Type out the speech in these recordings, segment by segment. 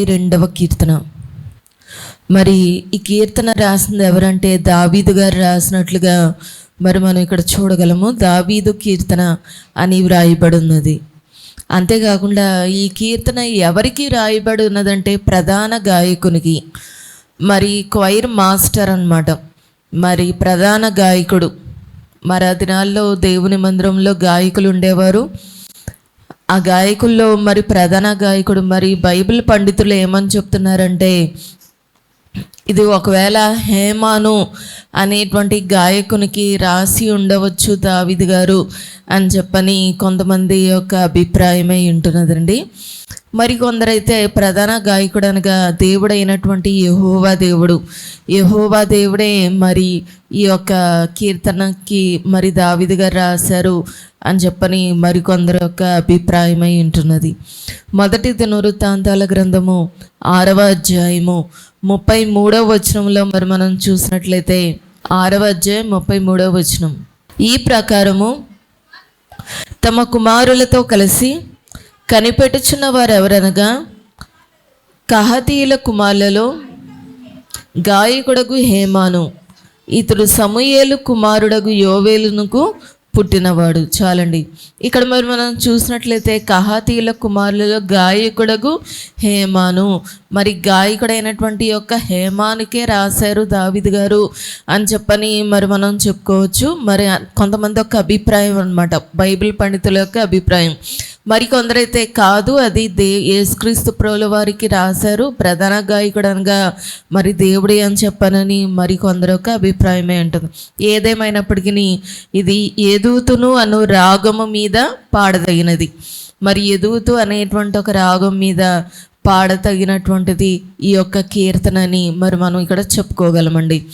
అరవై రెండవ కీర్తన. మరి ఈ కీర్తన రాసింది ఎవరంటే దావీదు గారు రాసినట్లుగా మరి మనం ఇక్కడ చూడగలము. దావీదు కీర్తన అని వ్రాయబడి ఉన్నది అంతేకాకుండా ఈ కీర్తన ఎవరికి రాయబడి ఉన్నదంటే ప్రధాన గాయకునికి. మరి క్వైర్ మాస్టర్ అన్నమాట. మరి ప్రధాన గాయకుడు. మరి ఆ దినాల్లో దేవుని మందిరంలో గాయకులు ఉండేవారు. ఆ గాయకుల్లో మరి ప్రధాన గాయకుడు మరి బైబిల్ పండితులు ఏమని చెప్తున్నారంటే ఇది ఒకవేళ హేమాను అనేటువంటి గాయకునికి రాసి ఉండవచ్చు దావిద్ గారు అని చెప్పని కొంతమంది యొక్క అభిప్రాయమై ఉంటున్నదండి. మరి కొందరైతే ప్రధాన గాయకుడు అనగా దేవుడైనటువంటి యహోవా దేవుడు. యహోవా దేవుడే మరి ఈ యొక్క కీర్తనకి మరి దావిది గారు రాశారు అని చెప్పని మరికొందరు యొక్క అభిప్రాయమై ఉంటున్నది. మొదటి దినవృత్తాంతాల గ్రంథము ఆరవ అధ్యాయము ముప్పై మూడవ వచనంలో మరి మనం చూసినట్లయితే ఆరవ అధ్యాయం ముప్పై మూడవ వచనం. ఈ ప్రకారము తమ కుమారులతో కలిసి కనిపెట్టుచున్న వారు ఎవరనగా కహతీయుల కుమారులలో గాయకుడగు హేమాను. ఇతడు సమూయేలు కుమారుడగు యోవేలునకు పుట్టినవాడు. చాలండి. ఇక్కడ మరి మనం చూసినట్లయితే కహాతీల కుమారులలో గాయకుడగు హేమాను. మరి గాయకుడైనటువంటి యొక్క హేమానికే రాశారు దావిద్ గారు అని చెప్పని మరి మనం చెప్పుకోవచ్చు. మరి కొంతమంది యొక్క అభిప్రాయం అనమాట బైబిల్ పండితుల యొక్క అభిప్రాయం. మరికొందరైతే కాదు అది దే యేసుక్రీస్తు ప్రభుల వారికి రాశారు. ప్రధాన గాయకుడు అనగా మరి దేవుడే అని చెప్పనని మరి ఒక అభిప్రాయమే ఉంటుంది. ఏదేమైనప్పటికీ ఇది ఎదుగుతును అను రాగము మీద పాడదగినది. మరి ఎదుగుతూ అనేటువంటి ఒక రాగం మీద పాడతగినటువంటిది ఈ యొక్క కీర్తనని మరి మనం ఇక్కడ చెప్పుకోగలమండి.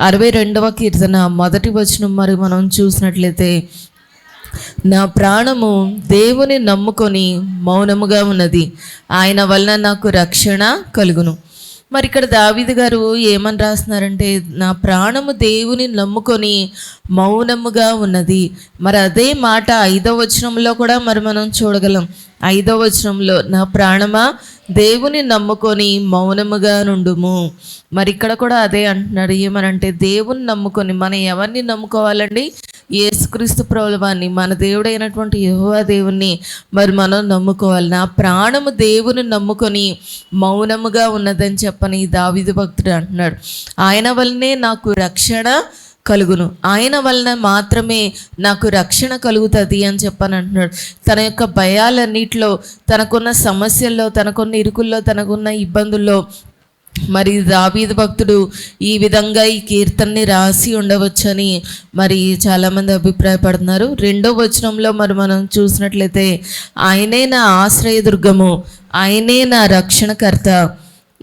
అరవై రెండవ కీర్తన మొదటి వచనం మరి మనం చూసినట్లయితే నా ప్రాణము దేవుని నమ్ముకొని మౌనముగా ఉన్నది. ఆయన వలన నాకు రక్షణ కలుగును. మరి ఇక్కడ దావిది గారు ఏమని రాస్తున్నారంటే నా ప్రాణము దేవుని నమ్ముకొని మౌనముగా ఉన్నది. మరి అదే మాట ఐదవ వచనంలో కూడా మరి మనం చూడగలం. ఐదవ వచనంలో నా ప్రాణమా దేవుని నమ్ముకొని మౌనముగా నుండుము. మరి ఇక్కడ కూడా అదే అంటున్నాడు ఏమనంటే దేవుని నమ్ముకొని మనం ఎవరిని నమ్ముకోవాలండి? యేసుక్రీస్తు ప్రభువాన్ని మన దేవుడైనటువంటి యహోవా దేవుణ్ణి మరి మనం నమ్ముకోవాలి. నా ప్రాణము దేవుని నమ్ముకొని మౌనముగా ఉన్నదని చెప్పని దావిదు భక్తుడు అంటున్నాడు. ఆయన వల్లనే నాకు రక్షణ కలుగును. ఆయన వలన మాత్రమే నాకు రక్షణ కలుగుతుంది అని చెప్పని అంటున్నాడు. తన యొక్క భయాలన్నిటిలో తనకున్న సమస్యల్లో తనకున్న ఇరుకుల్లో తనకున్న ఇబ్బందుల్లో మరి దావీదు భక్తుడు ఈ విధంగా ఈ కీర్తనని రాసి ఉండవచ్చని మరి చాలామంది అభిప్రాయపడుతున్నారు. రెండో వచనంలో మరి మనం చూసినట్లయితే ఆయనే నా ఆశ్రయదుర్గము ఆయనే నా రక్షణకర్త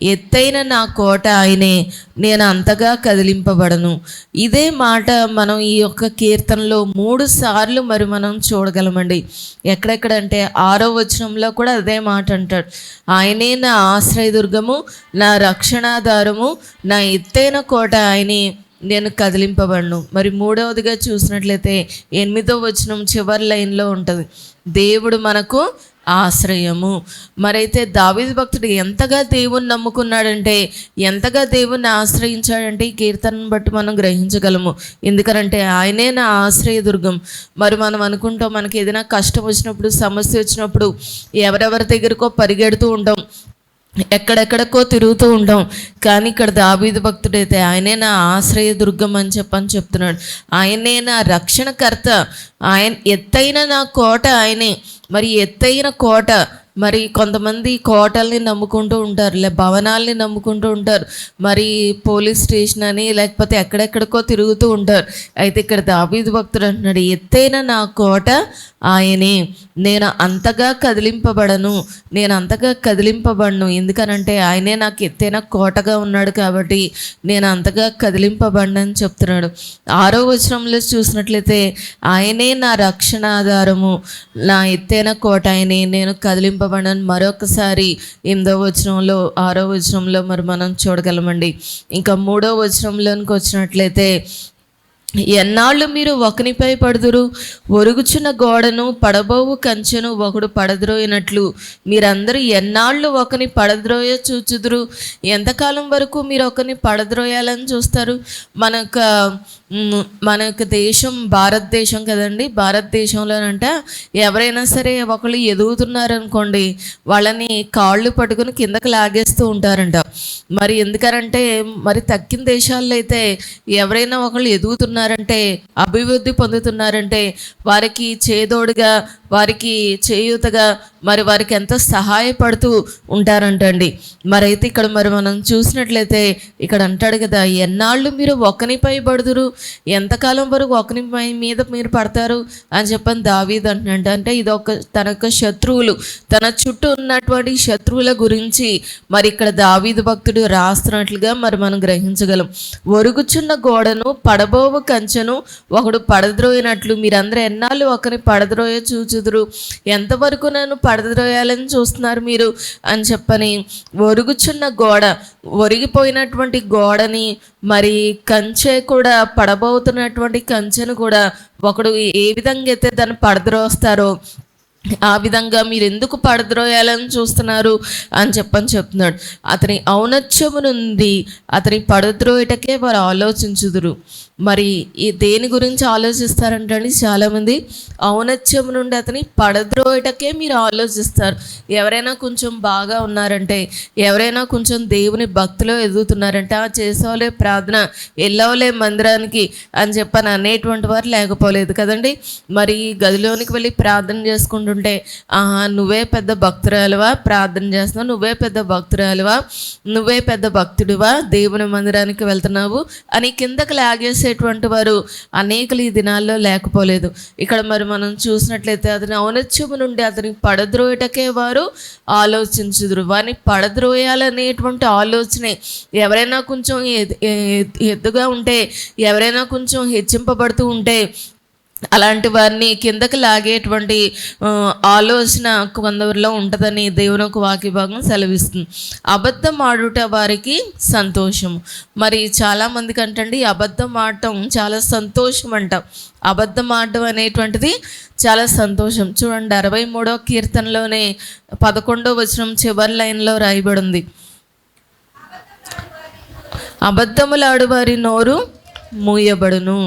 ఎత్తైన నా కోట ఆయనే నేను అంతగా కదిలింపబడను. ఇదే మాట మనం ఈ యొక్క కీర్తనలో మూడు సార్లు మరి మనం చూడగలమండి. ఎక్కడెక్కడంటే ఆరో వచనంలో కూడా అదే మాట అంటాడు. ఆయనే నా ఆశ్రయదుర్గము నా రక్షణాధారము నా ఎత్తైన కోట ఆయనే నేను కదిలింపబడను. మరి మూడవదిగా చూసినట్లయితే ఎనిమిదో వచనం చివరి లైన్లో ఉంటుంది. దేవుడు మనకు ఆశ్రయము. మరైతే దావీదు భక్తుడు ఎంతగా దేవుని నమ్ముకున్నాడంటే ఎంతగా దేవుణ్ణి ఆశ్రయించాడంటే ఈ కీర్తనను బట్టి మనం గ్రహించగలము. ఎందుకనంటే ఆయనే నా ఆశ్రయదుర్గం మరి మనం అనుకుంటాం మనకి ఏదైనా కష్టం వచ్చినప్పుడు సమస్య వచ్చినప్పుడు ఎవరెవరి దగ్గరకో పరిగెడుతూ ఉంటాం. ఎక్కడెక్కడికో తిరుగుతూ ఉంటాం కానీ ఇక్కడ దావీదు భక్తుడైతే ఆయనే నా ఆశ్రయదుర్గం అని చెప్పని చెప్తున్నాడు. ఆయనే నా రక్షణకర్త. ఆయన ఎత్తైన నా కోట ఆయనే. మరి ఎత్తైన కోట మరి కొంతమంది కోటల్ని నమ్ముకుంటూ ఉంటారు లే భవనాల్ని నమ్ముకుంటూ ఉంటారు మరి పోలీస్ స్టేషన్ అని లేకపోతే ఎక్కడెక్కడికో తిరుగుతూ ఉంటారు. అయితే ఇక్కడ దావీదు భక్తుడు అంటున్నాడు ఎత్తైన నా కోట ఆయనే. నేను అంతగా కదిలింపబడను. నేను అంతగా కదిలింపబడను. ఎందుకనంటే ఆయనే నాకు ఎత్తైన కోటగా ఉన్నాడు కాబట్టి నేను అంతగా కదిలింపబడనని చెప్తున్నాడు. ఆరో వచనంలో చూసినట్లయితే ఆయనే నా రక్షణ ఆధారము నా ఎత్తైన కోట ఆయనే. నేను కదిలింప కదిలింపబడను మరొకసారి ఎనిమిదో వచనంలో ఆరో వచనంలో మరి మనం చూడగలమండి. ఇంకా మూడో వచనంలోనికి వచ్చినట్లయితే ఎన్నాళ్ళు మీరు ఒకనిపై పడుదురు? ఒరుగుచున్న గోడను పడబోవు కంచెను ఒకడు పడద్రోయినట్లు. మీరందరూ ఎన్నాళ్ళు ఒకని పడద్రోయ చూచుదురు? ఎంతకాలం వరకు మీరు ఒకరిని పడద్రోయాలని చూస్తారు? మనకు మనకు మన యొక్క దేశం భారతదేశం కదండి. భారతదేశంలోనంట ఎవరైనా సరే ఒకళ్ళు ఎదుగుతున్నారనుకోండి వాళ్ళని కాళ్ళు పట్టుకుని కిందకి లాగేస్తూ ఉంటారంట. మరి ఎందుకనంటే మరి తక్కిన దేశాల్లో అయితే ఎవరైనా ఒకళ్ళు ఎదుగుతున్నారంటే అభివృద్ధి పొందుతున్నారంటే వారికి చేదోడుగా వారికి చేయూతగా మరి వారికి ఎంతో సహాయపడుతూ ఉంటారంటండి. అండి మరైతే ఇక్కడ మరి మనం చూసినట్లయితే ఇక్కడ అంటాడు కదా ఎన్నాళ్ళు మీరు ఒకనిపై పడుదురు ఎంతకాలం వరకు ఒకరి పై- మీద మీరు పడతారు అని చెప్పని దావీద్ అంటున్నాడు అంటే ఇది ఒక తన యొక్క శత్రువులు తన చుట్టూ ఉన్నటువంటి శత్రువుల గురించి మరి ఇక్కడ దావీదు భక్తుడు రాస్తున్నట్లుగా మరి మనం గ్రహించగలం. ఒరుగుచున్న గోడను పడబోవు కంచెను ఒకడు పడద్రోయినట్లు. మీరందరూ ఎన్నాళ్ళు ఒకరిని పడద్రోయ చూచుదురు? ఎంతవరకు నన్ను పడద్రోయాలని చూస్తున్నారు మీరు? అని చెప్పని ఒరుగుచున్న గోడ ఒరిగిపోయినటువంటి గోడని మరి కంచె కూడా పడ పడబోతున్నటువంటి కంచెను కూడా ఒకడు ఏ విధంగా అయితే దాన్ని పడద్రోస్తారో ఆ విధంగా మీరు ఎందుకు పడద్రోయాలని చూస్తున్నారు అని చెప్పని చెప్తున్నాడు. అతని ఔనత్యము నుండి అతని పడద్రోయటకే వారు ఆలోచించుదురు. మరి ఈ దేని గురించి ఆలోచిస్తారంటండి చాలామంది ఔనత్యం నుండి అతని పడద్రోయటకే మీరు ఆలోచిస్తారు. ఎవరైనా కొంచెం బాగా ఉన్నారంటే ఎవరైనా కొంచెం దేవుని భక్తిలో ఎదుగుతున్నారంటే ఆ చేసేవాళ్ళే ప్రార్థన వెళ్ళవలే మందిరానికి అని చెప్పని అనేటువంటి వారు లేకపోలేదు కదండి. మరి గదిలోనికి వెళ్ళి ప్రార్థన చేసుకుంటుంటే ఆహా నువ్వే పెద్ద భక్తురాలువా? ప్రార్థన చేస్తున్నావు నువ్వే పెద్ద భక్తురాలువా? నువ్వే పెద్ద భక్తుడివా? దేవుని మందిరానికి వెళ్తున్నావు అని కిందకి చేసేటువంటి వారు అనేకలు ఈ దినాల్లో లేకపోలేదు. ఇక్కడ మరి మనం చూసినట్లయితే అతని ఔనత్యము నుండి అతని పడద్రోయటకే వారు ఆలోచించుదురు. వారిని పడద్రోయాలనేటువంటి ఆలోచనే ఎవరైనా కొంచెం ఎద్- ఎత్తుగా ఉంటే ఎవరైనా కొంచెం హెచ్చింపబడుతూ ఉంటే అలాంటి వారిని కిందకి లాగేటువంటి ఆలోచన కొందరిలో ఉంటుందని దేవుని ఒక వాక్యభాగం సెలవిస్తుంది. అబద్ధం ఆడుట వారికి సంతోషం మరి చాలామందికి అంటండి అబద్ధం ఆడటం చాలా సంతోషం అంట అబద్ధం ఆడటం అనేటువంటిది చాలా సంతోషం. చూడండి అరవై మూడో కీర్తనలోనే పదకొండో వచనం చివరి లైన్లో రాయబడి ఉంది అబద్ధములాడు వారి నోరు మూయబడును.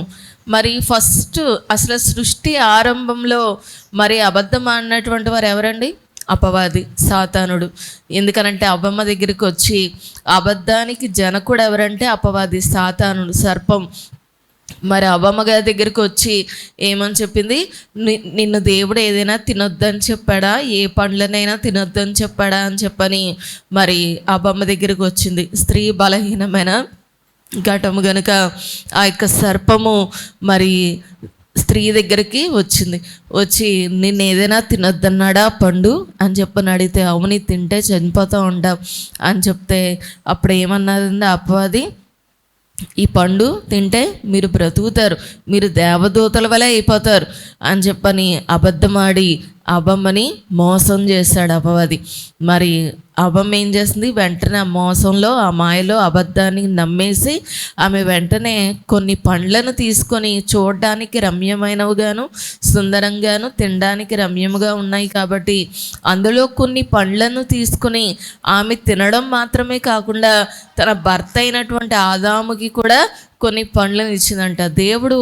మరి ఫస్ట్ అసలు సృష్టి ఆరంభంలో మరి అబద్ధం ఆడినటువంటి వారు ఎవరండి? అపవాది సాతానుడు. ఎందుకనంటే అబ్బమ్మ దగ్గరికి వచ్చి అబద్ధానికి జనకుడు ఎవరంటే అపవాది సాతానుడు సర్పం. మరి అవ్వమ్మ గారి దగ్గరికి వచ్చి ఏమని చెప్పింది? "ని- నిన్ను దేవుడు ఏదైనా తినొద్దని చెప్పాడా? ఏ పండ్లనైనా తినొద్దని చెప్పాడా? అని చెప్పని మరి అబ్బమ్మ దగ్గరికి వచ్చింది. స్త్రీ బలహీనమైన? ఘటము గనుక ఆ యొక్క సర్పము మరి స్త్రీ దగ్గరికి వచ్చింది. వచ్చి నిన్న ఏదైనా తినొద్దన్నాడా పండు? అని చెప్పని అడిగితే అవుని తింటే చనిపోతూ ఉంటాం. అని చెప్తే అప్పుడు ఏమన్నదండి అపవాది ఈ పండు తింటే మీరు బ్రతుకుతారు. మీరు దేవదూతల వలె అయిపోతారు. అని చెప్పని అబద్ధమాడి అబమ్మని మోసం చేశాడు అపవాది. మరి అబమ్మ ఏం చేసింది? వెంటనే ఆ మోసంలో ఆ మాయలో అబద్ధాన్ని నమ్మేసి ఆమె వెంటనే కొన్ని పండ్లను తీసుకొని చూడడానికి రమ్యమైనవిగాను సుందరంగాను తినడానికి రమ్యముగా ఉన్నాయి కాబట్టి అందులో కొన్ని పండ్లను తీసుకొని ఆమె తినడం మాత్రమే కాకుండా తన భర్త అయినటువంటి ఆదాముకి కూడా కొన్ని పండ్లను ఇచ్చిందంట. దేవుడు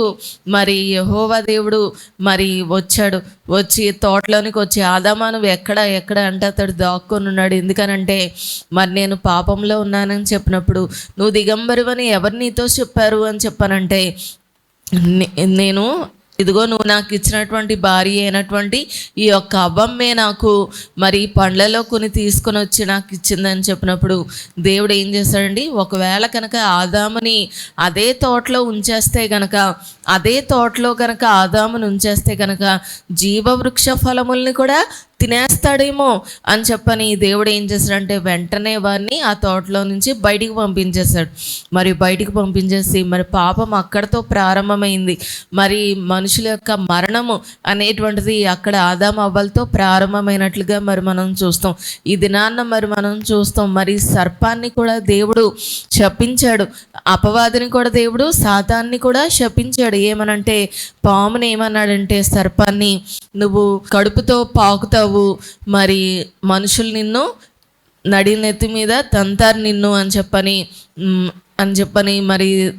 మరి యహోవా దేవుడు మరి వచ్చాడు. వచ్చి తోటలోనికి వచ్చి ఆదామా నువ్వు ఎక్కడ ఎక్కడ? అంటే అతడు దాక్కొని ఉన్నాడు. ఎందుకనంటే మరి నేను పాపంలో ఉన్నానని చెప్పినప్పుడు నువ్వు దిగంబరువని ఎవరు నీతో చెప్పారు? అని చెప్పానంటే నేను ఇదిగో నువ్వు నాకు ఇచ్చినటువంటి భార్య అయినటువంటి ఈ యొక్క అబ్బమ్మే నాకు మరి పండ్లలో కొన్ని తీసుకొని వచ్చి నాకు ఇచ్చిందని చెప్పినప్పుడు దేవుడు ఏం చేశాడండి? ఒకవేళ కనుక ఆదాముని అదే తోటలో ఉంచేస్తే కనుక అదే తోటలో కనుక ఆదాముని ఉంచేస్తే కనుక జీవవృక్ష ఫలముల్ని కూడా తినేస్తాడేమో అని చెప్పని దేవుడు ఏం చేశాడంటే వెంటనే వారిని ఆ తోటలో నుంచి బయటికి పంపించేశాడు. మరి బయటికి పంపించేసి మరి పాపం అక్కడతో ప్రారంభమైంది. మరి మనుషుల యొక్క మరణము అనేటువంటిది అక్కడ ఆదాం అవ్వలతో ప్రారంభమైనట్లుగా మరి మనం చూస్తాం. ఈ దినాన్న మరి మనం చూస్తాం. మరి సర్పాన్ని కూడా దేవుడు శపించాడు. అపవాదిని కూడా దేవుడు సాతాన్ని కూడా శపించాడు. ఏమనంటే పాముని ఏమన్నాడంటే సర్పాన్ని నువ్వు కడుపుతో పాకుతావు మరి మనుషులు నిన్ను నడి నెత్తి మీద తంతారు నిన్ను అని చెప్పని అని చెప్పని మరి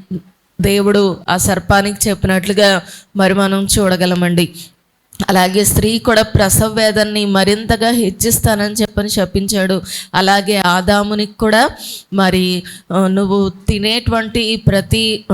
దేవుడు ఆ సర్పానికి చెప్పినట్లుగా మరి మనం చూడగలమండి. అలాగే స్త్రీ కూడా ప్రసవ వేదాన్ని మరింతగా హెచ్చిస్తానని చెప్పని చెప్పించాడు అలాగే ఆదామునికి కూడా మరి నువ్వు తినేటువంటి ప్రతి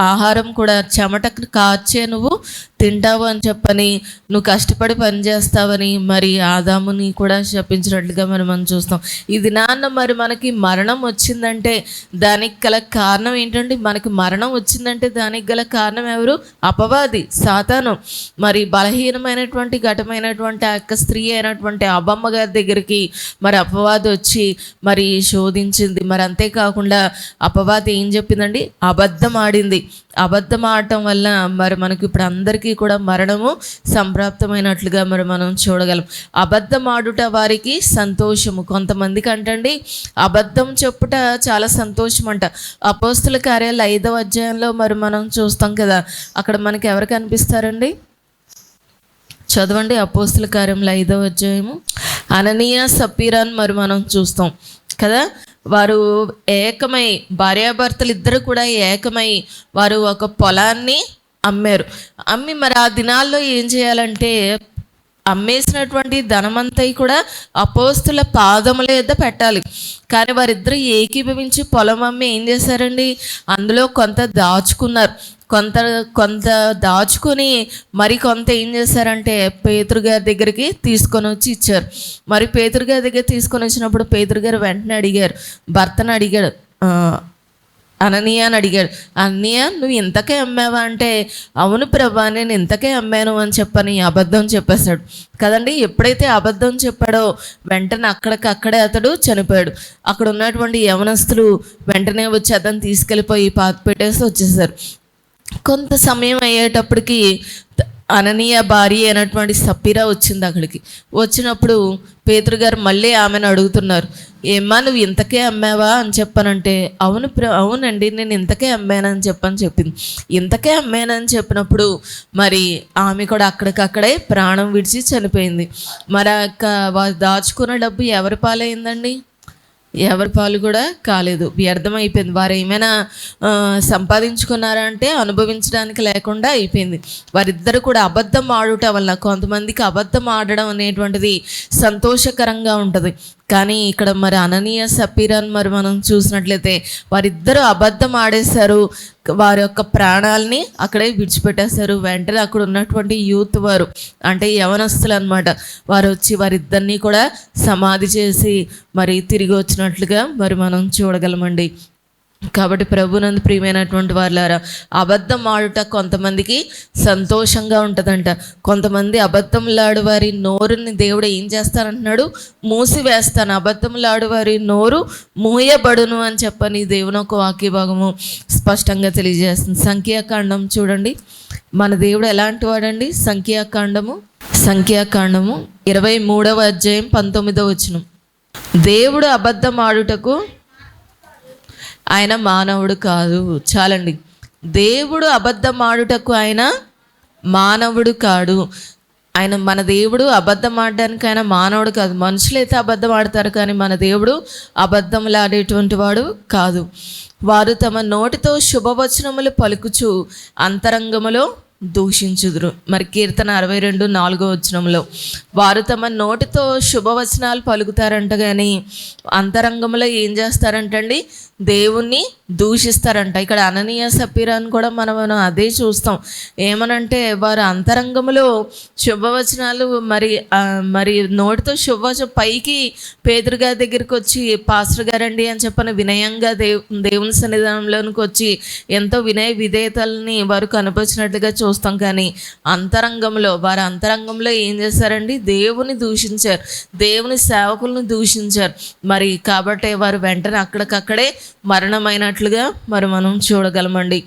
ఆహారం కూడా చెమటకు కార్చే నువ్వు తింటావు అని చెప్పని నువ్వు కష్టపడి పని చేస్తావని మరి ఆదాముని కూడా శపించినట్లుగా మనం మనం చూస్తాం. ఇది నాన్న మరి మనకి మరణం వచ్చిందంటే దానికి గల కారణం ఏంటంటే మనకి మరణం వచ్చిందంటే దానికి గల కారణం ఎవరు? అపవాది సాతాను. మరి బలహీనమైనటువంటి ఘటమైనటువంటి ఆ యొక్క స్త్రీ అయినటువంటి అబ్బమ్మ గారి దగ్గరికి మరి అపవాది వచ్చి మరి శోధించింది. మరి అంతేకాకుండా అపవాది ఏం చెప్పిందండి? అబద్ధం ఆడింది. అబద్ధం ఆడటం వల్ల మరి మనకి ఇప్పుడు అందరికీ కూడా మరణము సంప్రాప్తమైనట్లుగా మరి మనం చూడగలం. అబద్ధం ఆడుట వారికి సంతోషము. కొంతమందికి అంటండి అబద్ధం చెప్పుట చాలా సంతోషం అంట అపోస్తుల కార్యాలు ఐదవ అధ్యాయంలో మరి మనం చూస్తాం కదా అక్కడ మనకి ఎవరు కనిపిస్తారండి? చదవండి అపోస్తుల కార్యంలో ఐదవ అధ్యాయము. అననీయ సపీరాన్ మరి మనం చూస్తాం. కదా? వారు ఏకమై భార్యాభర్తలు ఇద్దరు కూడా ఏకమై వారు ఒక పొలాన్ని అమ్మారు. అమ్మి మరి ఆ దినాల్లో ఏం చేయాలంటే అమ్మేసినటువంటి ధనమంతా కూడా అపోస్తుల పాదముల యొద్ద పెట్టాలి. కానీ వారిద్దరు ఏకీభవించి పొలం అమ్మి ఏం చేశారండి? అందులో కొంత దాచుకున్నారు. కొంత కొంత దాచుకొని మరి కొంత ఏం చేశారంటే పేతురు గారి దగ్గరికి తీసుకొని వచ్చి ఇచ్చారు. మరి పేతురు గారి దగ్గర తీసుకొని వచ్చినప్పుడు పేతురు గారు వెంటనే అడిగారు. భర్తను అడిగాడు అననీయ అని అడిగాడు. అన్నయ్య నువ్వు ఇంతకే అమ్మావా? అంటే అవును ప్రభా నేను ఇంతకే అమ్మాను అని చెప్పని అబద్ధం చెప్పేశాడు. కదండి ఎప్పుడైతే అబద్ధం చెప్పాడో వెంటనే అక్కడికక్కడే అతడు చనిపోయాడు. అక్కడ ఉన్నటువంటి యవనస్తులు వెంటనే వచ్చి అతను తీసుకెళ్ళిపోయి పాత పెట్టేసి వచ్చేసారు కొంత సమయం అయ్యేటప్పటికి అననీయ భార్య అయినటువంటి సపీరా వచ్చింది అక్కడికి. వచ్చినప్పుడు పేతురు గారు మళ్ళీ ఆమెను అడుగుతున్నారు ఏమ్మా నువ్వు ఇంతకే అమ్మావా? అని చెప్పానంటే అవును ప్ర అవునండి నేను ఇంతకే అమ్మానని చెప్పని చెప్పింది. ఇంతకే అమ్మానని చెప్పినప్పుడు మరి ఆమె కూడా అక్కడికక్కడే ప్రాణం విడిచి చనిపోయింది. మరి దాచుకున్న డబ్బు ఎవరి పాలైందండి? ఎవరి పాలు కూడా కాలేదు. వ్యర్థమైపోయింది. వారు ఏమైనా సంపాదించుకున్నారా అంటే అనుభవించడానికి లేకుండా అయిపోయింది. వారిద్దరు కూడా అబద్ధం ఆడుట వల్ల కొంతమందికి అబద్ధం ఆడడం అనేటువంటిది సంతోషకరంగా ఉంటుంది. కానీ ఇక్కడ మరి అననీయ సపీరాన్ మరి మనం చూసినట్లయితే వారిద్దరూ అబద్ధం ఆడేశారు. వారి యొక్క ప్రాణాలని అక్కడే విడిచిపెట్టేశారు. వెంటనే అక్కడ ఉన్నటువంటి యూత్ వారు అంటే యవనస్తులు అనమాట వారు వచ్చి వారిద్దరినీ కూడా సమాధి చేసి మరి తిరిగి వచ్చినట్లుగా మరి మనం చూడగలమండి. కాబట్టి ప్రభునందు ప్రియమైనటువంటి వాళ్ళారా అబద్ధం ఆడుట కొంతమందికి సంతోషంగా ఉంటుందంట. కొంతమంది అబద్ధంలాడు వారి నోరుని దేవుడు ఏం చేస్తానంటున్నాడు? మూసివేస్తాను. అబద్ధంలాడు వారి నోరు మూయబడును అని చెప్పని దేవుని ఒక వాక్యభాగము స్పష్టంగా తెలియజేస్తుంది. సంఖ్యాకాండం చూడండి. మన దేవుడు ఎలాంటి వాడండి? సంఖ్యాకాండము సంఖ్యాకాండము ఇరవై మూడవ అధ్యాయం పంతొమ్మిదవ వచనం. దేవుడు అబద్ధం ఆడుటకు ఆయన మానవుడు కాదు. చాలండి. దేవుడు అబద్ధమాడుటకు ఆయన మానవుడు కాడు. ఆయన మన దేవుడు అబద్ధం ఆడడానికి ఆయన మానవుడు కాదు. మనుషులైతే అబద్ధం ఆడతారు కానీ మన దేవుడు అబద్ధములాడేటువంటి వాడు కాదు. వారు తమ నోటితో శుభవచనములు పలుకుచు అంతరంగములో దూషించుదురు. మరి కీర్తన అరవై రెండు నాలుగో వచనంలో వారు తమ నోటితో శుభవచనాలు పలుకుతారంట కానీ అంతరంగంలో ఏం చేస్తారంటండి? దేవుణ్ణి దూషిస్తారంట. ఇక్కడ అననీయ సపీరాని కూడా మనం మనం అదే చూస్తాం. ఏమనంటే వారు అంతరంగంలో శుభవచనాలు మరి మరి నోటితో శుభవచ పైకి పేదరుగా దగ్గరికి వచ్చి పాస్టర్ గారండి అని చెప్పని వినయంగా దేవు దేవుని సన్నిధానంలోనికి వచ్చి ఎంతో వినయ విధేయతల్ని వారు కనపరిచినట్లుగా చూస్తాం. కానీ అంతరంగంలో వారు అంతరంగంలో ఏం చేశారండి? దేవుని దూషించారు. దేవుని సేవకులను దూషించారు. మరి కాబట్టి వారు వెంటనే అక్కడికక్కడే మరణమైనట్లుగా మరి మనం చూడగలమండి.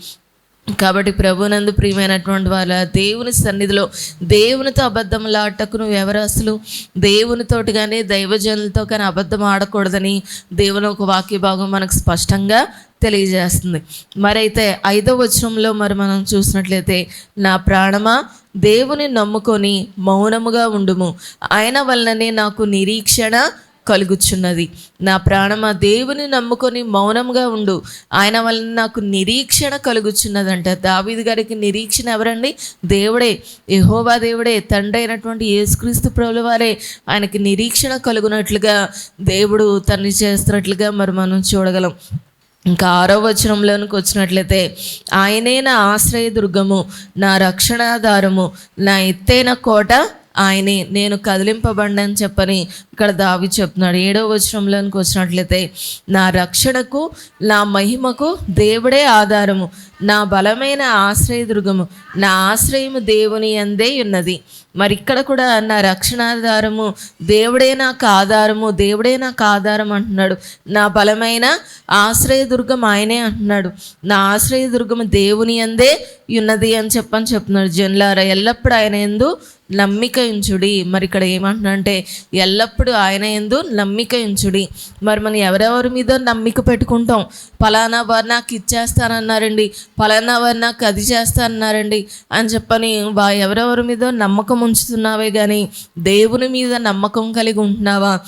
కాబట్టి ప్రభునందు ప్రియమైనటువంటి వాళ్ళ దేవుని సన్నిధిలో దేవునితో అబద్ధంలాటకు నువ్వు ఎవరు అసలు? దేవునితోటి కానీ దైవజనులతో కానీ అబద్ధం ఆడకూడదని దేవుని ఒక వాక్య భాగం మనకు స్పష్టంగా తెలియజేస్తుంది. మరైతే ఐదో వచనంలో మరి మనం చూసినట్లయితే నా ప్రాణమా దేవుని నమ్ముకొని మౌనముగా ఉండుము. ఆయన వలననే నాకు నిరీక్షణ కలుగుచున్నది. నా ప్రాణమా దేవుని నమ్ముకొని మౌనంగా ఉండు. ఆయన వలన నాకు నిరీక్షణ కలుగుచున్నదంట. దావీదు గారికి నిరీక్షణ ఎవరండి? దేవుడే. యహోవా దేవుడే. తండ్రి అయినటువంటి యేసుక్రీస్తు ప్రభుల వారే. ఆయనకి నిరీక్షణ కలుగునట్లుగా దేవుడు తన్ని చేస్తున్నట్లుగా మరి మనం చూడగలం. ఇంకా ఆరో వచనంలోనికి వచ్చినట్లయితే ఆయనే నా ఆశ్రయదుర్గము నా రక్షణాధారము నా ఎత్తైన కోట ఆయనే నేను కదిలింపబడినని చెప్పని ఇక్కడ దావి చెప్తున్నాడు. ఏడో వచనంలోనికి వచ్చినట్లయితే నా రక్షణకు నా మహిమకు దేవుడే ఆధారము. నా బలమైన ఆశ్రయదుర్గము నా ఆశ్రయము దేవుని అందే ఉన్నది. మరి ఇక్కడ కూడా నా రక్షణాధారము దేవుడే నాకు ఆధారము దేవుడే నాకు ఆధారం అంటున్నాడు. నా బలమైన ఆశ్రయదుర్గం ఆయనే అంటున్నాడు. నా ఆశ్రయదుర్గము దేవుని అందే ఉన్నది అని చెప్పని చెప్తున్నాడు జన్లారా. ఎల్లప్పుడు ఆయన ఎందు నమ్మిక ఉంచుడి. మరి ఇక్కడ ఏమంటున్నాడంటే ఎల్లప్పుడూ ఆయన ఎందు నమ్మిక ఉంచుడి. మరి మనం ఎవరెవరి మీద నమ్మిక పెట్టుకుంటాం? ఫలానా వారు నాకు ఇచ్చేస్తానన్నారండి. ఫలానా వారు నాకు అది చేస్తానన్నారండి అని చెప్పని వా ఎవరెవరి మీద నమ్మకం ఉంచుతున్నావే కానీ దేవుని మీద నమ్మకం కలిగి ఉంటున్నావా?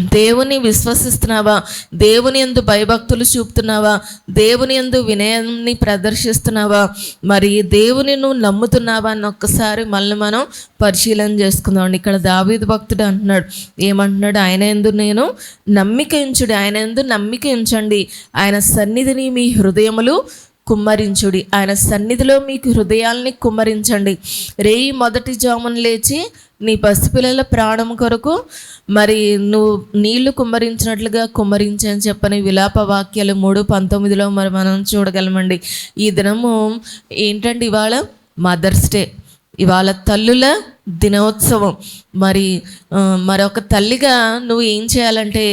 దేవుని విశ్వసిస్తున్నావా? దేవుని ఎందు భయభక్తులు చూపుతున్నావా? దేవుని ఎందు వినయాన్ని ప్రదర్శిస్తున్నావా? మరి దేవుని నువ్వు నమ్ముతున్నావా అని ఒక్కసారి మళ్ళీ మనం పరిశీలన చేసుకుందాం ఇక్కడ దావీదు భక్తుడు అంటున్నాడు. ఏమంటున్నాడు? ఆయన ఎందు నేను నమ్మిక ఉంచుడు ఆయన ఎందు నమ్మిక ఉంచండి. ఆయన సన్నిధిని మీ హృదయములు కుమ్మరించుడి. ఆయన సన్నిధిలో మీకు హృదయాల్ని కుమ్మరించండి. రేయి మొదటి జామున లేచి నీ పసిపిల్లల ప్రాణం కొరకు మరి నువ్వు నీళ్ళు కుమ్మరించినట్లుగా కుమ్మరించని చెప్పని విలాప వాక్యాలు మూడు పంతొమ్మిదిలో మరి మనం చూడగలమండి. ఈ దినము ఏంటంటే ఇవాళ? మదర్స్ డే ఇవాళ తల్లుల దినోత్సవం. మరి మరొక తల్లిగా నువ్వు ఏం చేయాలంటే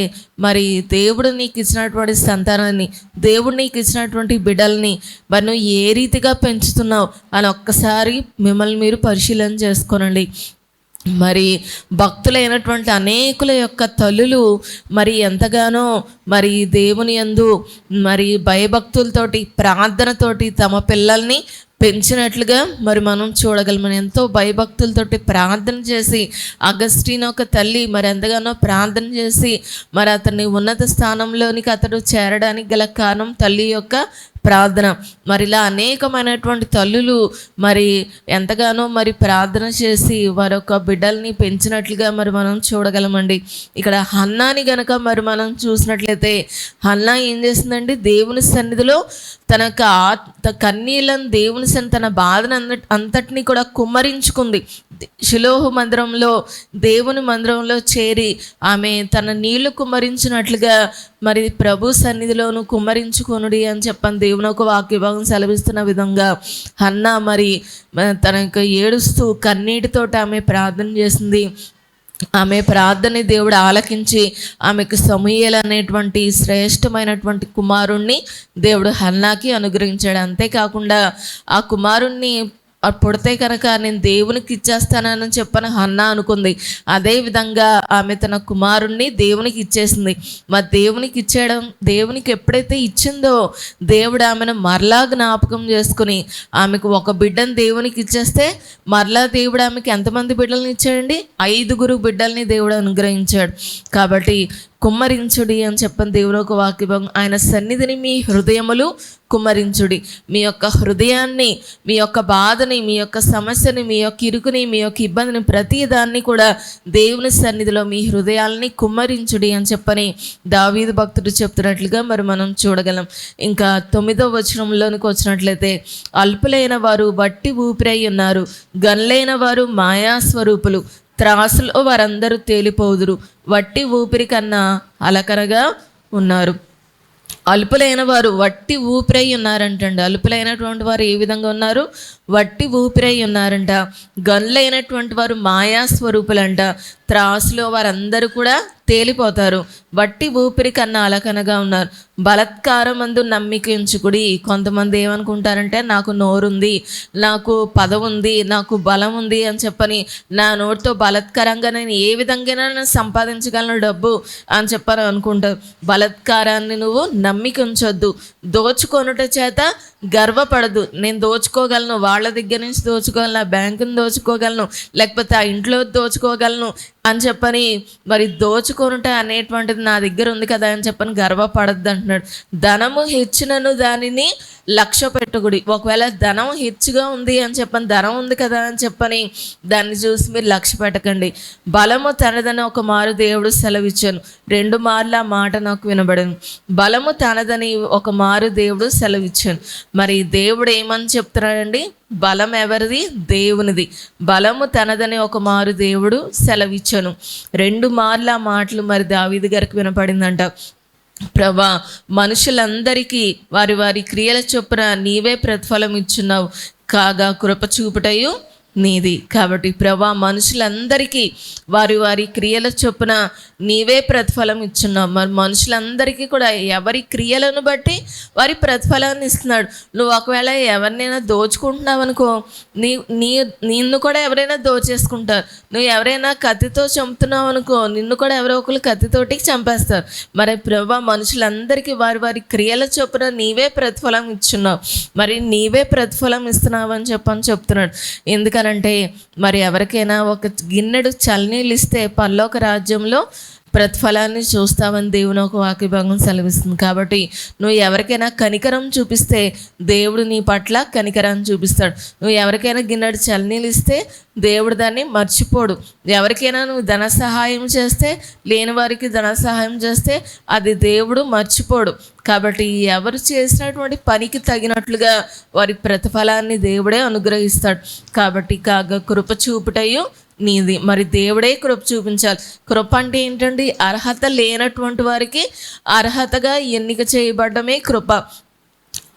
మరి దేవుడు నీకు ఇచ్చినటువంటి సంతానాన్ని దేవుడు నీకు ఇచ్చినటువంటి బిడ్డల్ని మరి నువ్వు ఏ రీతిగా పెంచుతున్నావు అని ఒక్కసారి మిమ్మల్ని మీరు పరిశీలన చేసుకోనండి. మరి భక్తులైనటువంటి అనేకుల యొక్క తల్లులు మరి ఎంతగానో మరి దేవుని యందు మరి భయభక్తులతోటి ప్రార్థనతోటి తమ పిల్లల్ని పెంచినట్లుగా మరి మనం చూడగలం ఎంతో భయభక్తులతోటి ప్రార్థన చేసి అగస్టిన్ ఒక తల్లి మరి ఎంతగానో ప్రార్థన చేసి మరి అతన్ని ఉన్నత స్థానంలోనికి అతడు చేరడానికి గల కారణం తల్లి యొక్క ప్రార్థన. మరి ఇలా అనేకమైనటువంటి తల్లులు మరి ఎంతగానో మరి ప్రార్థన చేసి వారి యొక్క బిడ్డల్ని పెంచినట్లుగా మరి మనం చూడగలమండి. ఇక్కడ హన్నాని గనక మరి మనం చూసినట్లయితే హన్నా ఏం చేసిందండి? దేవుని సన్నిధిలో తన యొక్క ఆత్ కన్నీళ్ళని దేవుని సన్ని తన బాధను అంద అంతటినీ కూడా కుమ్మరించుకుంది. శిలోహు మందిరంలో దేవుని మందిరంలో చేరి ఆమె తన నీళ్ళు కుమ్మరించినట్లుగా మరి ప్రభు సన్నిధిలోను కుమ్మరించుకొనుడి అని చెప్పండి. దేవుని ఒక వాక్య భాగం సెలవిస్తున్న విధంగా హన్న మరి తన యొక్క ఏడుస్తూ కన్నీటితోటి ఆమె ప్రార్థన చేసింది. ఆమె ప్రార్థన దేవుడు ఆలకించి ఆమెకు సమూయేలు అనేటువంటి శ్రేష్టమైనటువంటి కుమారుణ్ణి దేవుడు హన్నాకి అనుగ్రహించాడు. అంతేకాకుండా ఆ కుమారుణ్ణి ఆ పుడితే కనుక నేను దేవునికి ఇచ్చేస్తానని చెప్పని హన్నా అనుకుంది. అదే విధంగా ఆమె తన కుమారుణ్ణి దేవునికి ఇచ్చేసింది. మరి దేవునికి ఇచ్చేయడం దేవునికి ఎప్పుడైతే ఇచ్చిందో దేవుడు ఆమెను మరలా జ్ఞాపకం చేసుకుని ఆమెకు ఒక బిడ్డను దేవునికి ఇచ్చేస్తే మరలా దేవుడు ఆమెకి ఎంతమంది బిడ్డల్ని ఇచ్చాడండి? ఐదుగురు బిడ్డల్ని దేవుడు అనుగ్రహించాడు. కాబట్టి కుమ్మరించుడి అని చెప్పని దేవుని ఒక వాక్య ఆయన సన్నిధిని మీ హృదయములు కుమ్మరించుడి. మీ యొక్క హృదయాన్ని మీ యొక్క బాధని మీ యొక్క సమస్యని మీ యొక్క ఇరుకుని మీ యొక్క ఇబ్బందిని ప్రతి దాన్ని కూడా దేవుని సన్నిధిలో మీ హృదయాల్ని కుమ్మరించుడి అని చెప్పని దావీదు భక్తుడు చెప్తున్నట్లుగా మరి మనం చూడగలం. ఇంకా తొమ్మిదో వచనంలోనికి వచ్చినట్లయితే అల్పులైన వారు బట్టి ఊపిరై ఉన్నారు. గన్లైన వారు మాయా స్వరూపులు త్రాసులో వారందరూ తేలిపోదురు. వట్టి ఊపిరి కన్నా అలకరగా ఉన్నారు. అల్పులైన వారు వట్టి ఊపిరై ఉన్నారంటండి. అల్పులైనటువంటి వారు ఏ విధంగా ఉన్నారు? వట్టి ఊపిరై ఉన్నారంట. గన్లైనటువంటి వారు మాయా స్వరూపులంట త్రాసులో వారందరూ కూడా తేలిపోతారు. వట్టి ఊపిరి కన్నా అలకనగా ఉన్నారు. బలత్కారం అందు నమ్మికించుకుడి కొంతమంది ఏమనుకుంటారంటే నాకు నోరుంది నాకు పదం ఉంది నాకు బలం ఉంది అని చెప్పని నా నోటితో బలత్కారంగా నేను ఏ విధంగా సంపాదించగలను డబ్బు అని చెప్పని అనుకుంటారు. బలత్కారాన్ని నువ్వు నమ్మిక ఉంచొద్దు. దోచుకొనుట చేత గర్వపడదు. నేను దోచుకోగలను వాళ్ళ దగ్గర నుంచి దోచుకోగలను ఆ బ్యాంకుని దోచుకోగలను లేకపోతే ఆ ఇంట్లో దోచుకోగలను అని చెప్పని మరి దోచుకొనుట అనేటువంటిది నా దగ్గర ఉంది కదా అని చెప్పని గర్వపడద్దు అంటున్నాడు. ధనము హెచ్చినను దానిని లక్ష్య పెట్టుకుడి. ఒకవేళ ధనం హెచ్చుగా ఉంది అని చెప్పని ధనం ఉంది కదా అని చెప్పని దాన్ని చూసి మీరు లక్ష్య పెట్టకండి. బలము తనదని ఒక మారు దేవుడు సెలవిచ్చాను. రెండు మార్లు ఆ మాట నాకు వినబడను బలము తనదని ఒక మారు మారు దేవుడు సెలవిచ్చాను మరి దేవుడు ఏమని చెప్తున్నాడండి? బలం ఎవరిది? దేవునిది. బలము తనదని ఒక మారు దేవుడు సెలవిచ్చను. రెండు మార్లు ఆ మాటలు మరి దావీది గారికి వినపడిందంట. ప్రభా మనుషులందరికీ వారి వారి క్రియల చొప్పున నీవే ప్రతిఫలం ఇచ్చున్నావు. కాగా కృప చూపుటయు నీది. కాబట్టి ప్రభా మనుషులందరికీ వారి వారి క్రియల చొప్పున నీవే ప్రతిఫలం ఇచ్చున్నావు. మరి మనుషులందరికీ కూడా ఎవరి క్రియలను బట్టి వారి ప్రతిఫలాన్ని ఇస్తున్నాడు. నువ్వు ఒకవేళ ఎవరినైనా దోచుకుంటున్నావు అనుకో నీ నీ నిన్ను కూడా ఎవరైనా దోచేసుకుంటారు. నువ్వు ఎవరైనా కత్తితో చంపుతున్నావు అనుకో నిన్ను కూడా ఎవరో ఒకరు కత్తితోటి చంపేస్తారు. మరి ప్రభా మనుషులందరికీ వారి వారి క్రియల చొప్పున నీవే ప్రతిఫలం ఇచ్చున్నావు. మరి నీవే ప్రతిఫలం ఇస్తున్నావు అని చెప్పని చెప్తున్నాడు. ఎందుకంటే ఎందుకనంటే మరి ఎవరికైనా ఒక గిన్నెడు చల్లనీళ్ళు ఇస్తే పల్లోక రాజ్యంలో ప్రతిఫలాన్ని చూస్తామని దేవుని ఒక వాక్యభాగం సెలవిస్తుంది. కాబట్టి నువ్వు ఎవరికైనా కనికరం చూపిస్తే దేవుడు నీ పట్ల కనికరాన్ని చూపిస్తాడు. నువ్వు ఎవరికైనా గిన్నెడు చలనీలు ఇస్తే దేవుడు దాన్ని మర్చిపోడు. ఎవరికైనా నువ్వు ధన సహాయం చేస్తే లేని వారికి ధన సహాయం చేస్తే అది దేవుడు మర్చిపోడు. కాబట్టి ఎవరు చేసినటువంటి పనికి తగినట్లుగా వారి ప్రతిఫలాన్ని దేవుడే అనుగ్రహిస్తాడు. కాబట్టి కాగా కృప చూపుటయు నీది. మరి దేవుడే కృప చూపించాలి. కృప అంటే ఏంటండి? అర్హత లేనటువంటి వారికి అర్హతగా ఎన్నిక చేయబడ్డమే కృప.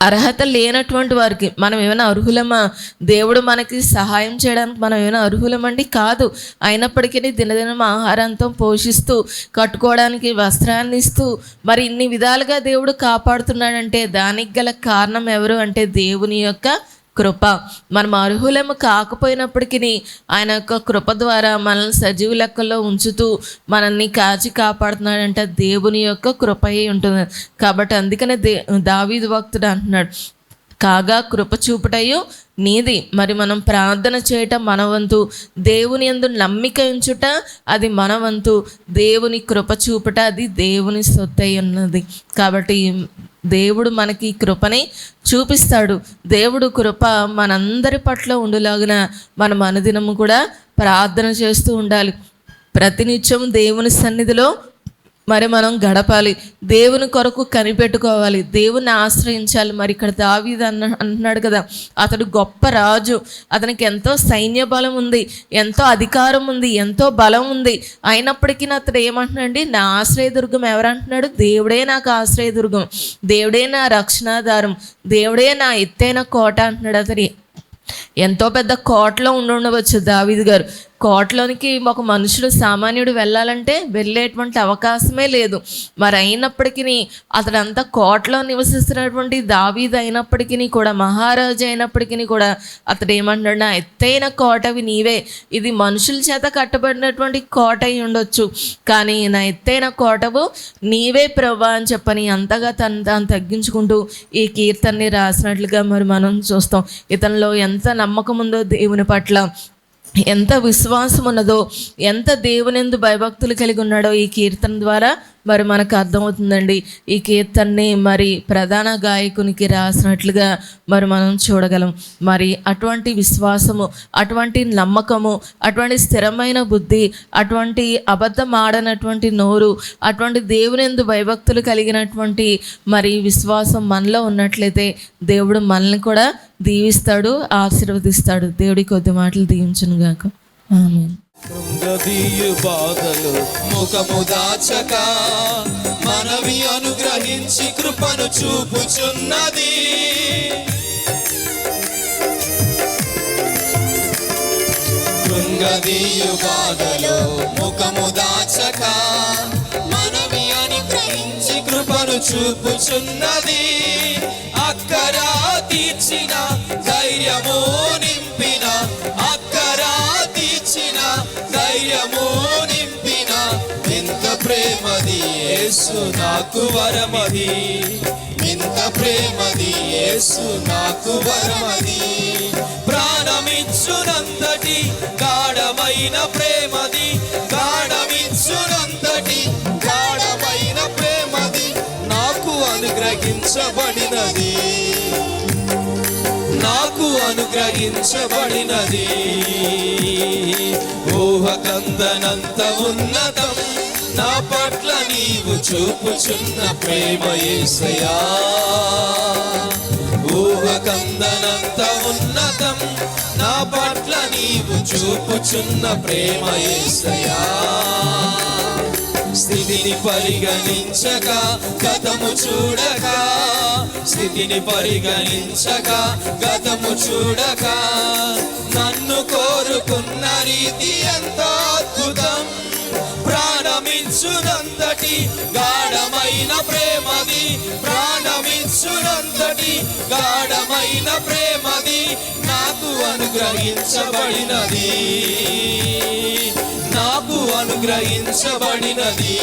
అర్హత లేనటువంటి వారికి మనం ఏమైనా అర్హులమా? దేవుడు మనకి సహాయం చేయడానికి మనం ఏమైనా అర్హులమండి? కాదు. అయినప్పటికీ దినదినం ఆహారంతో పోషిస్తూ కట్టుకోవడానికి వస్త్రాన్ని ఇస్తూ మరి ఇన్ని విధాలుగా దేవుడు కాపాడుతున్నాడంటే దానికి గల కారణం ఎవరు? అంటే దేవుని యొక్క కృప. మనం అర్హులము కాకపోయినప్పటికీ ఆయన యొక్క కృప ద్వారా మనల్ని సజీవ లెక్కల్లో ఉంచుతూ మనల్ని కాచి కాపాడుతున్నాడంటే దేవుని యొక్క కృపయే ఉంటుంది. కాబట్టి అందుకనే దే దావీదు భక్తుడు అంటున్నాడు కాగా కృప చూపుటయు నీది. మరి మనం ప్రార్థన చేయటం మనవంతు దేవుని యందు నమ్మిక ఉంచుట అది మనవంతు దేవుని కృప చూపుట అది దేవుని సొత్తై ఉన్నది. కాబట్టి దేవుడు మనకి ఈ కృపని చూపిస్తాడు. దేవుడు కృప మనందరి పట్ల ఉండులాగున మనం అనుదినము కూడా ప్రార్థన చేస్తూ ఉండాలి. ప్రతినిత్యం దేవుని సన్నిధిలో మరి మనం గడపాలి. దేవుని కొరకు కనిపెట్టుకోవాలి. దేవుని ఆశ్రయించాలి. మరి ఇక్కడ దావీద్ అన్న అంటున్నాడు కదా అతడు గొప్ప రాజు. అతనికి ఎంతో సైన్య బలం ఉంది ఎంతో అధికారం ఉంది ఎంతో బలం ఉంది. అయినప్పటికీ అతడు ఏమంటున్నాడండి? నా ఆశ్రయదుర్గం ఎవరంటున్నాడు? దేవుడే నాకు ఆశ్రయదుర్గం దేవుడే నా రక్షణాధారం. దేవుడే నా ఎత్తైన కోట అంటున్నాడు అతని. ఎంతో పెద్ద కోటలో ఉండి ఉండవచ్చు దావీద్ గారు. కోటలోనికి ఒక మనుషుడు సామాన్యుడు వెళ్ళాలంటే వెళ్ళేటువంటి అవకాశమే లేదు. మరి అయినప్పటికీ అతడంతా కోటలో నివసిస్తున్నటువంటి దావీదు అయినప్పటికీ కూడా మహారాజు అయినప్పటికీ కూడా అతడు ఏమంటున్నాడు నా ఎత్తైన కోటవి నీవే. ఇది మనుషుల చేత కట్టబడినటువంటి కోట అయి ఉండొచ్చు. కానీ నా ఎత్తైన కోటవు నీవే ప్రభా అని చెప్పని అంతగా తను తాను తగ్గించుకుంటూ ఈ కీర్తనని రాసినట్లుగా మరి మనం చూస్తాం. ఇతనిలో ఎంత నమ్మకం ఉందో దేవుని పట్ల. ఎంత విశ్వాసం ఉన్నదో ఎంత దేవునిందు భయభక్తులు కలిగి ఉన్నాడో ఈ కీర్తన ద్వారా మరి మనకు అర్థమవుతుందండి. ఈ కీర్తనని మరి ప్రధాన గాయకునికి రాసినట్లుగా మరి మనం చూడగలం. మరి అటువంటి విశ్వాసము అటువంటి నమ్మకము అటువంటి స్థిరమైన బుద్ధి అటువంటి అబద్ధం ఆడనటువంటి నోరు అటువంటి దేవునిందు భయభక్తులు కలిగినటువంటి మరి విశ్వాసం మనలో ఉన్నట్లయితే దేవుడు మనల్ని కూడా దీవిస్తాడు ఆశీర్వదిస్తాడు. దేవుడి కొద్ది మాటలు దీవించును గాక ఆమె కృంగదీయు బాధలు ముఖము దాచక మనవి అనుగ్రహించి కృపను చూపుచున్నది. కృంగదీయు బాధలు ముఖము దాచక మనవి అనుగ్రహించి కృపను చూపుచున్నది. అక్కరా తీర్చిన ధైర్యము ప్రేమది యేసు నాకు వరమది. ఇంత ప్రేమది యేసు నాకు వరమది. ప్రాణమిచ్చునంతటి గాఢమైన ప్రేమది. గాఢమిచ్చునంతటి గాఢమైన ప్రేమది నాకు అనుగ్రహించబడినది. నాకు అనుగ్రహించబడినది. ఊహకందనంత ఉన్నతం నా పట్ల నీవు చూపుచున్న ప్రేమ యేసయా ఊహకందనంత ఉన్నతం నా పట్ల నీవు చూపుచున్న ప్రేమ ఏసయా స్థితిని పరిగణించక గతము చూడక. స్థితిని పరిగణించక గతము చూడక. నన్ను కోరుకున్న రీతి ఎంత అద్భుతం. ప్రాణమించునంతటి గాఢమైన ప్రేమది. ప్రాణమించునంతటి గాఢమైన ప్రేమది. నాకు అనుగ్రహించబడినది. నాకు అనుగ్రహించబడినది.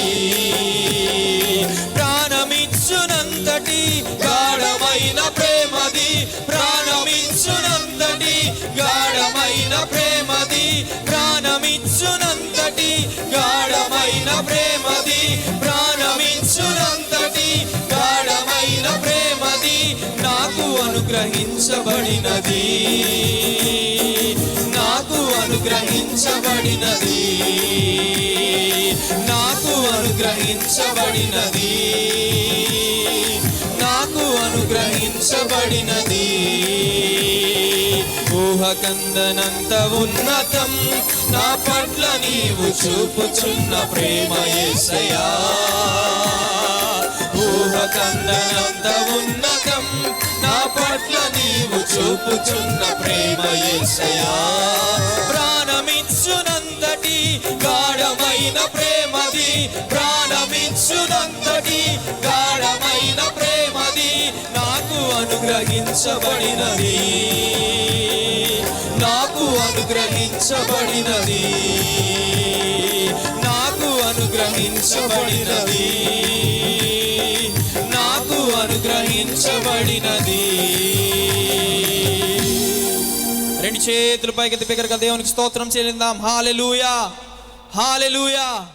ప్రాణమిచ్చునంతటి గాఢమైన ప్రేమది. ప్రాణమిచ్చునంతటి గాఢమైన ప్రేమది. ప్రాణమిచ్చునంతటి గాఢమైన ప్రేమది ప్రాణమిచ్చునంతటి గాఢమైన ప్రేమది నాకు అనుగ్రహించబడినది. నాకు అనుగ్రహించబడినది. నాకు అనుగ్రహించబడినది. నాకు అనుగ్రహించబడినది. ఊహకందనంత ఉన్నతం. నా పట్ల నీవు చూపుచున్న ప్రేమ ఏసయా ఊహకందనంత ఉన్నతం. నా పట్ల నీవు చూపుచున్న ప్రేమ ఏసయా ప్రాణమిచ్చునంతటి గాఢమైన ప్రేమది. ప్రాణమిచ్చునంతటి గాఢమైన ప్రేమది. నాకు అనుగ్రహించబడినది. అనుగ్రహించబడినది. నాకు అనుగ్రహించబడినది. నాకు అనుగ్రహించబడినది. రెండు చేతులు పైకెత్తి బిగ్గరగా దేవునికి స్తోత్రం చెల్లిందాం. Hallelujah hallelujah